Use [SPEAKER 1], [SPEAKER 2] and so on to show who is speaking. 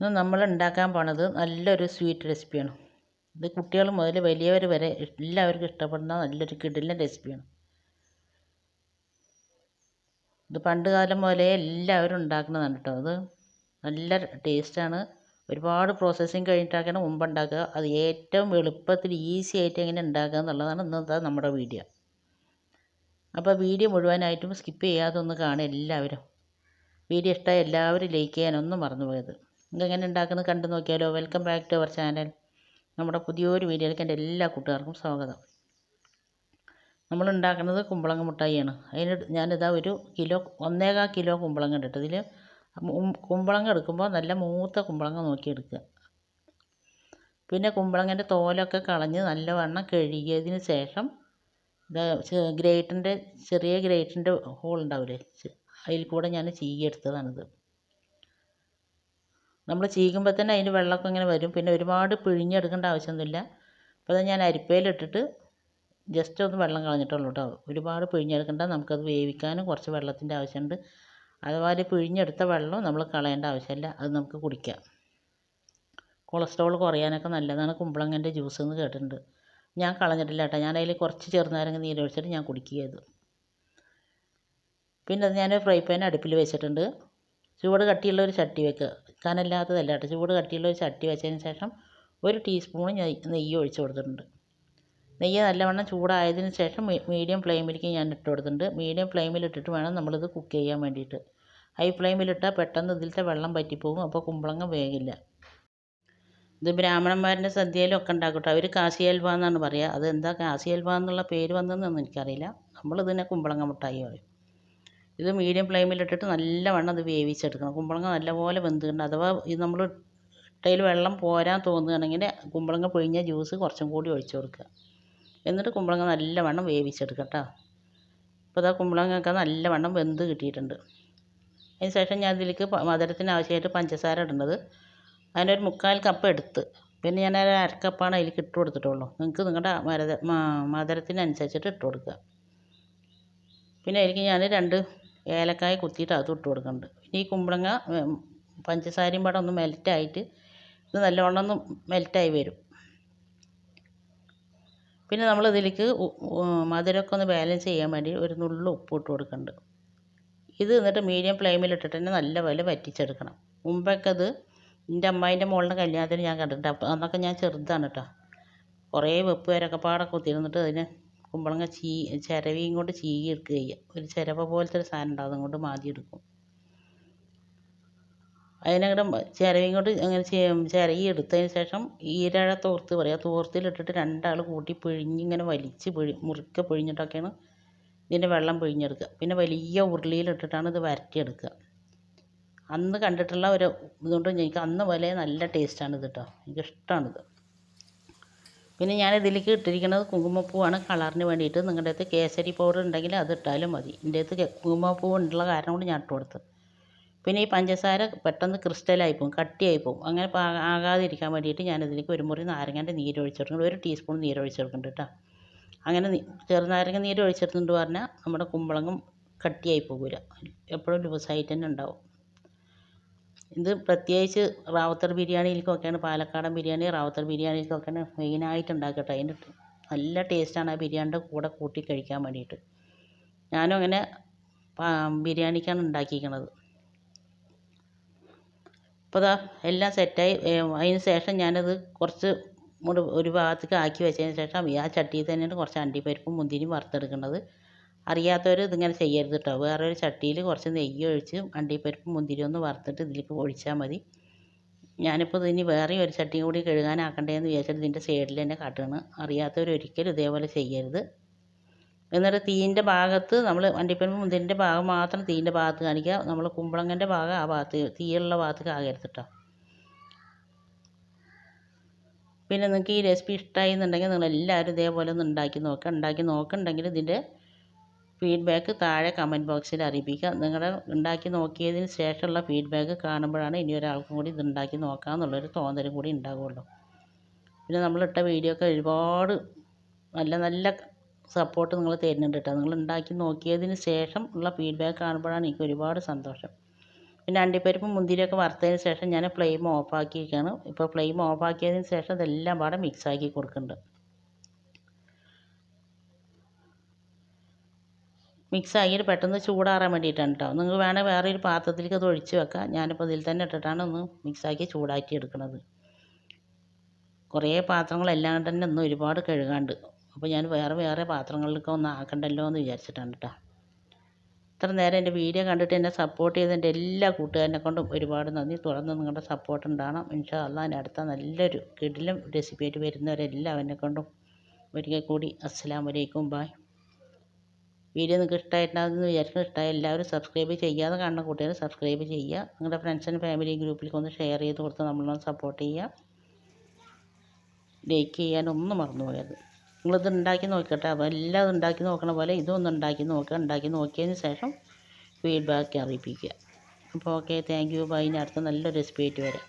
[SPEAKER 1] ഇന്ന് നമ്മൾ ഉണ്ടാക്കാൻ പോണത് നല്ലൊരു സ്വീറ്റ് റെസിപ്പിയാണ് ഇത് കുട്ടികൾ മുതൽ വലിയവർ വരെ എല്ലാവർക്കും ഇഷ്ടപ്പെടുന്ന നല്ലൊരു കിടിലൻ റെസിപ്പിയാണ് ഇത് പണ്ട് കാലം മുതലേ എല്ലാവരും ഉണ്ടാക്കുന്നതാണ് കേട്ടോ. അത് നല്ല ടേസ്റ്റാണ് ഒരുപാട് പ്രോസസ്സിങ് കഴിഞ്ഞിട്ടാക്കണം മുമ്പ് ഉണ്ടാക്കുക. അത് ഏറ്റവും എളുപ്പത്തിൽ ഈസി ആയിട്ട് എങ്ങനെ ഉണ്ടാക്കുക എന്നുള്ളതാണ് ഇന്നത്തെ നമ്മുടെ വീഡിയോ അപ്പോൾ വീഡിയോ മുഴുവനായിട്ടും സ്കിപ്പ് ചെയ്യാതെ ഒന്ന് കാണുക എല്ലാവരും. വീഡിയോ ഇഷ്ടമായി എല്ലാവരും ലൈക്ക് ചെയ്യാനൊന്നും മറന്നു പോയത് ഇതെങ്ങനെ ഉണ്ടാക്കുന്നത് കണ്ടു നോക്കിയാലോ? Welcome back to our channel നമ്മുടെ പുതിയൊരു വീഡിയോയിലേക്ക് എന്റെ എല്ലാ കൂട്ടുകാർക്കും സ്വാഗതം. നമ്മൾ ഉണ്ടാക്കുന്നത് കുമ്പളങ്ങ മുട്ടായിയാണ്. അതിന് ഞാനിതാ ഒരു കിലോ ഒന്നേകാൽ കിലോ കുമ്പളങ്ങ ഇട്ടിട്ട് ഇതിൽ കുമ്പളങ്ങ എടുക്കുമ്പോൾ നല്ല മൂത്ത കുമ്പളങ്ങ നോക്കിയെടുക്കുക പിന്നെ കുമ്പളങ്ങന്റെ തോലൊക്കെ കളഞ്ഞ് നല്ലവണ്ണം കഴുകിയതിന് ശേഷം ഗ്രേറ്റിന്റെ ചെറിയ ഗ്രേറ്റിന്റെ ഹോൾ ഉണ്ടാവില്ലേ? അതിൽ കൂടെ ഞാൻ ചീകിയെടുത്തതാണിത് നമ്മൾ ചീകുമ്പോൾ തന്നെ അതിന്റെ വെള്ളമൊക്കെ ഇങ്ങനെ വരും. പിന്നെ ഒരുപാട് പിഴിഞ്ഞെടുക്കേണ്ട ആവശ്യമൊന്നുമില്ല. അപ്പോൾ അത് ഞാൻ അരിപ്പയിലിട്ടിട്ട് ജസ്റ്റ് ഒന്ന് വെള്ളം കളഞ്ഞിട്ടുള്ളൂ കേട്ടോ ഒരുപാട് പിഴിഞ്ഞെടുക്കണ്ട നമുക്കത് വേവിക്കാനും കുറച്ച് വെള്ളത്തിന്റെ ആവശ്യമുണ്ട്. അതുപോലെ പിഴിഞ്ഞെടുത്ത വെള്ളം നമ്മൾ കളയേണ്ട ആവശ്യമില്ല. അത് നമുക്ക് കുടിക്കാം. കൊളസ്ട്രോൾ കുറയാനൊക്കെ നല്ലതാണ്. കുമ്പളങ്ങന്റെ ജ്യൂസ് എന്ന് കേട്ടിട്ടുണ്ട്. ഞാൻ കളഞ്ഞിട്ടില്ല കേട്ടോ ഞാൻ അതിൽ കുറച്ച് ചെറുനാരങ്ങ നീരൊഴിച്ചിട്ട് ഞാൻ കുടിക്കുക ചെയ്തു പിന്നെ അത് ഞാൻ ഫ്രൈ പാൻ അടുപ്പിൽ വെച്ചിട്ടുണ്ട്. ചൂട് കട്ടിയുള്ള ഒരു ചട്ടി വെക്കുക. കനല്ലാത്തതല്ല കേട്ടോ ചൂട് കട്ടിയുള്ള ഒരു ചട്ടി വെച്ചതിന് ശേഷം ഒരു ടീസ്പൂൺ നെയ്യ് ഒഴിച്ച് കൊടുത്തിട്ടുണ്ട്. നെയ്യ് നല്ലവണ്ണം ചൂടായതിന് ശേഷം മീഡിയം ഫ്ലെയിമിലേക്ക് ഞാൻ ഇട്ട് കൊടുത്തിട്ടുണ്ട്. മീഡിയം ഫ്ലെയിമിലിട്ടിട്ട് വേണം നമ്മളിത് കുക്ക് ചെയ്യാൻ വേണ്ടിയിട്ട്. ഹൈ ഫ്ലെയിമിലിട്ടാൽ പെട്ടെന്ന് ഇതിലത്തെ വെള്ളം പറ്റിപ്പോകും അപ്പോൾ കുമ്പളങ്ങ വേഗില്ല ഇത് ബ്രാഹ്മണന്മാരുടെ സദ്യയിലൊക്കെ ഉണ്ടാക്കും കേട്ടോ അവർ കാശി അൽവ എന്നാണ് പറയുക. അത് എന്താ കാശി അൽവ എന്നുള്ള പേര് വന്നതെന്നൊന്നും എനിക്കറിയില്ല. നമ്മളിതിനെ കുമ്പളങ്ങ മുട്ടായി പറയും. ഇത് മീഡിയം ഫ്ലെയിമിലിട്ടിട്ട് നല്ലവണ്ണം അത് വേവിച്ചെടുക്കണം. കുമ്പളങ്ങ നല്ലപോലെ വെന്തിട്ടുണ്ട് അഥവാ ഇത് നമ്മൾ ഇട്ടയിൽ വെള്ളം പോരാൻ തോന്നുകയാണെങ്കിൽ കുമ്പളങ്ങ പിഴിഞ്ഞ ജ്യൂസ് കുറച്ചും കൂടി ഒഴിച്ചു കൊടുക്കുക. എന്നിട്ട് കുമ്പളങ്ങ നല്ലവണ്ണം വേവിച്ചെടുക്കുക കേട്ടോ. അപ്പോൾ ഇതാ കുമ്പളങ്ങയൊക്കെ നല്ലവണ്ണം വെന്ത് കിട്ടിയിട്ടുണ്ട്. അതിന് ശേഷം ഞാൻ ഇതിലേക്ക് മധുരത്തിന് ആവശ്യമായിട്ട് പഞ്ചസാര ഇടുന്നത്. ഒരു മുക്കാൽ കപ്പ് എടുത്ത് പിന്നെ ഞാൻ ഒരു അരക്കപ്പാണ് അതിലേക്ക് ഇട്ട് കൊടുത്തിട്ടുള്ളൂ. നിങ്ങൾക്ക് നിങ്ങളുടെ മരത മധുരത്തിനനുസരിച്ചിട്ട് ഇട്ട് കൊടുക്കുക. പിന്നെ അതിലേക്ക് ഞാൻ രണ്ട് ഏലക്കായ കുത്തിയിട്ട് അതും ഇട്ട് കൊടുക്കുന്നുണ്ട് ഈ കുമ്പളങ്ങ പഞ്ചസാരയും പാടെ ഒന്ന് മെൽറ്റായിട്ട് ഇത് നല്ലവണ്ണം ഒന്ന് മെൽറ്റായി വരും. പിന്നെ നമ്മൾ ഇതിലേക്ക് മധുരമൊക്കെ ഒന്ന് ബാലൻസ് ചെയ്യാൻ വേണ്ടി ഒരു നുള്ളു ഉപ്പ് ഇട്ട് കൊടുക്കുന്നുണ്ട് ഇത് എന്നിട്ട് മീഡിയം ഫ്ലെയിമിൽ ഇട്ടിട്ട് തന്നെ നല്ലപോലെ വറ്റിച്ചെടുക്കണം. മുമ്പൊക്കെ അത് എന്റെ അമ്മായിന്റെ മോളുടെ കല്യാണത്തിന് ഞാൻ കണ്ടിട്ടുണ്ട്. അപ്പോൾ അന്നൊക്കെ ഞാൻ ചെറുതാണ് കേട്ടോ കുറേ വെപ്പ് പേരൊക്കെ പാടെ കുത്തിയിരുന്നിട്ട് അതിന് കുമ്പളങ്ങ ചീ ചിരവിയും കൊണ്ട് ചീകി എടുക്കുക ചെയ്യുക. ഒരു ചിരവ പോലത്തെ ഒരു സാധനം ഉണ്ടാവും അതും കൊണ്ട് മാതി എടുക്കും. അതിനങ്ങോട്ട് ചിരവിയും കൊണ്ട് അങ്ങനെ ചിരകി എടുത്തതിന് ശേഷം ഈരഴ തോർത്ത് പറയുക. തോർത്തിലിട്ടിട്ട് രണ്ടാൾ കൂട്ടി പിഴിഞ്ഞിങ്ങനെ വലിച്ച് പിഴി മുറുക്കെ പിഴിഞ്ഞിട്ടൊക്കെയാണ് ഇതിന്റെ വെള്ളം പിഴിഞ്ഞെടുക്കുക. പിന്നെ വലിയ ഉരുളിയിലിട്ടിട്ടാണ് ഇത് വരട്ടിയെടുക്കുക. അന്ന് കണ്ടിട്ടുള്ള ഒരു ഇതുകൊണ്ട് എനിക്ക് അന്ന് പോലെ നല്ല ടേസ്റ്റാണ് ഇത് കേട്ടോ. എനിക്കിഷ്ടമാണിത് പിന്നെ ഞാൻ ഇതിലേക്ക് ഇട്ടിരിക്കുന്നത് കുങ്കുമപ്പൂവാണ്. കളറിന് വേണ്ടിയിട്ട് നിങ്ങളുടെ അടുത്ത് കേസരി പൗഡർ ഉണ്ടെങ്കിൽ അത് ഇട്ടാലും മതി. എന്റെ അടുത്ത് കുങ്കുമപ്പൂ ഉള്ള കാരണം കൊണ്ട് ഞാൻ ഇട്ട് കൊടുത്തു പിന്നെ ഈ പഞ്ചസാര പെട്ടെന്ന് ക്രിസ്റ്റലായി പോകും കട്ടിയായി പോകും അങ്ങനെ ആകാതിരിക്കാൻ വേണ്ടിയിട്ട് ഞാൻ ഇതിലേക്ക് ഒരു മുറി നാരങ്ങേന്റെ നീര് ഒഴിച്ചെടുക്കുന്നുണ്ട് ഒരു ടീസ്പൂൺ നീര് ഒഴിച്ചെടുക്കുന്നുണ്ട് കേട്ടോ. അങ്ങനെ ചെറുനാരങ്ങ നീര് ഒഴിച്ചെടുത്തുകൊണ്ട് പറഞ്ഞാൽ നമ്മുടെ കുമ്പളങ്ങും കട്ടിയായി പോകില്ല എപ്പോഴും ലൂസായിട്ട് തന്നെ ഉണ്ടാവും. ഇത് പ്രത്യേകിച്ച് റാവുത്തർ ബിരിയാണിയിലേക്കൊക്കെയാണ് പാലക്കാടൻ ബിരിയാണി റാവുത്തർ ബിരിയാണിയിലേക്കൊക്കെയാണ് മെയിനായിട്ട് ഉണ്ടാക്കുക കേട്ടോ. അതിന്റെ നല്ല ടേസ്റ്റാണ് ആ ബിരിയാണിയുടെ കൂടെ കൂട്ടി കഴിക്കാൻ വേണ്ടിയിട്ട്. ഞാനും അങ്ങനെ ബിരിയാണിക്കാണ് ഉണ്ടാക്കിയിരിക്കുന്നത് അപ്പോൾ ഇതാ എല്ലാം സെറ്റായി. അതിന് ശേഷം ഞാനത് കുറച്ച് ഒരു ഭാഗത്തേക്ക് ആക്കി വെച്ചതിന് ശേഷം ആ ചട്ടിയിൽ തന്നെയാണ് കുറച്ച് അണ്ടിപ്പരിപ്പും മുന്തിരിയും വറുത്തെടുക്കുന്നത്. അറിയാത്തവർ ഇതിങ്ങനെ ചെയ്യരുത് കേട്ടോ ഒരു ചട്ടിയിൽ കുറച്ച് നെയ്യ് ഒഴിച്ച് അണ്ടിപ്പരിപ്പും മുന്തിരി ഒന്ന് വറുത്തിട്ട് ഇതിലേക്ക് ഒഴിച്ചാൽ മതി. ഞാനിപ്പോൾ ഇതിന് വേറെ ഒരു ചട്ടിയും കൂടി കഴുകാനാക്കണ്ടേന്ന് വിചാരിച്ചിട്ട് ഇതിന്റെ സൈഡിൽ തന്നെ കാട്ടുകയാണ് അറിയാത്തവർ ഒരിക്കലും ഇതേപോലെ ചെയ്യരുത്. എന്നിട്ട് തീയിന്റെ ഭാഗത്ത് നമ്മൾ അണ്ടിപ്പരിപ്പ് മുന്തിരിന്റെ ഭാഗം മാത്രം തീയിന്റെ ഭാഗത്ത് കാണിക്കുക. നമ്മൾ കുമ്പളങ്ങന്റെ ഭാഗം ആ ഭാഗത്ത് തീയുള്ള ഭാഗത്ത് ആകരുത് കേട്ടോ പിന്നെ നിങ്ങൾക്ക് ഈ റെസിപ്പി ഇഷ്ടമായി എന്നുണ്ടെങ്കിൽ നിങ്ങൾ എല്ലാവരും ഇതേപോലെ ഒന്ന് ഉണ്ടാക്കി നോക്കുക ഉണ്ടാക്കി നോക്കുന്നുണ്ടെങ്കിൽ ഇതിന്റെ ഫീഡ്ബാക്ക് താഴെ കമന്റ് ബോക്സിൽ അറിയിപ്പിക്കുക. നിങ്ങളുടെ ഉണ്ടാക്കി നോക്കിയതിന് ശേഷമുള്ള ഫീഡ്ബാക്ക് കാണുമ്പോഴാണ് ഇനി ഒരാൾക്കും കൂടി ഇത് ഉണ്ടാക്കി നോക്കാമെന്നുള്ളൊരു തോന്നലും കൂടി ഉണ്ടാവുള്ളൂ. പിന്നെ നമ്മളിട്ട വീഡിയോ ഒക്കെ ഒരുപാട് നല്ല നല്ല സപ്പോർട്ട് നിങ്ങൾ തരുന്നുണ്ട് കേട്ടോ. നിങ്ങൾ ഉണ്ടാക്കി നോക്കിയതിന് ശേഷം ഉള്ള ഫീഡ്ബാക്ക് കാണുമ്പോഴാണ് എനിക്ക് ഒരുപാട് സന്തോഷം. പിന്നെ അണ്ടിപ്പരിപ്പും മുന്തിരിയൊക്കെ വറുത്തതിന് ശേഷം ഞാൻ ഫ്ലെയിം ഓഫാക്കിയിരിക്കുകയാണ് ഇപ്പോൾ ഫ്ലെയിം ഓഫാക്കിയതിന് ശേഷം ഇതെല്ലാം പാടെ മിക്സാക്കി കൊടുക്കുന്നുണ്ട്. മിക്സ് ആക്കിയിട്ട് പെട്ടെന്ന് ചൂടാറാൻ വേണ്ടിയിട്ടാണ് കേട്ടോ നിങ്ങൾക്ക് വേണേൽ വേറെ ഒരു പാത്രത്തിലേക്ക് അത് ഒഴിച്ച് വെക്കാം. ഞാനിപ്പോൾ ഇതിൽ തന്നെ ഇട്ടിട്ടാണ് ഒന്ന് മിക്സാക്കി ചൂടാക്കി എടുക്കുന്നത് കുറേ പാത്രങ്ങളെല്ലാം തന്നെ ഒന്ന് ഒരുപാട് കഴുകാണ്ട്. അപ്പോൾ ഞാൻ വേറെ വേറെ പാത്രങ്ങളിലൊക്കെ ഒന്ന് ആക്കണ്ടല്ലോ എന്ന് വിചാരിച്ചിട്ടാണ് കേട്ടോ ഇത്ര നേരം എന്റെ വീഡിയോ കണ്ടിട്ട് എന്നെ സപ്പോർട്ട് ചെയ്ത എന്റെ എല്ലാ കൂട്ടുകാരനെ കൊണ്ടും ഒരുപാട് നന്ദി. തുടർന്ന് നിങ്ങളുടെ സപ്പോർട്ട് ഉണ്ടാകണം ഇൻഷാ അള്ളാ എന്റെ അടുത്ത നല്ലൊരു കിടിലും റെസിപ്പി ആയിട്ട് വരുന്നവരെല്ലാവരെ കൊണ്ടും ഒരിക്കൽ കൂടി അസ്സാം വലൈക്കും ബായ് വീഡിയോ നിങ്ങൾക്ക് ഇഷ്ടമായിട്ടുണ്ടാകുമെന്ന് വിചാരിക്കുന്നു. ഇഷ്ടമായ എല്ലാവരും സബ്സ്ക്രൈബ് ചെയ്യാതെ കാണുന്ന കൂട്ടുകാർ സബ്സ്ക്രൈബ് ചെയ്യുക. നിങ്ങളുടെ ഫ്രണ്ട്സ് ആൻഡ് ഫാമിലി ഗ്രൂപ്പിലേക്ക് ഒന്ന് ഷെയർ ചെയ്ത് കൊടുത്ത് നമ്മളൊന്ന് സപ്പോർട്ട് ചെയ്യുക. ലൈക്ക് ചെയ്യാനൊന്നും മറന്നു പോയത് നിങ്ങളിത് ഉണ്ടാക്കി നോക്കട്ടെ. അപ്പോൾ എല്ലാം ഉണ്ടാക്കി നോക്കണ പോലെ ഇതൊന്നും ഉണ്ടാക്കി നോക്കുക. ഉണ്ടാക്കി നോക്കിയതിന് ശേഷം ഫീഡ്ബാക്ക് അറിയിപ്പിക്കുക. അപ്പോൾ ഓക്കെ താങ്ക് യു ബൈ ഇനി അടുത്ത നല്ലൊരു റെസിപ്പി ആയിട്ട് വരാം.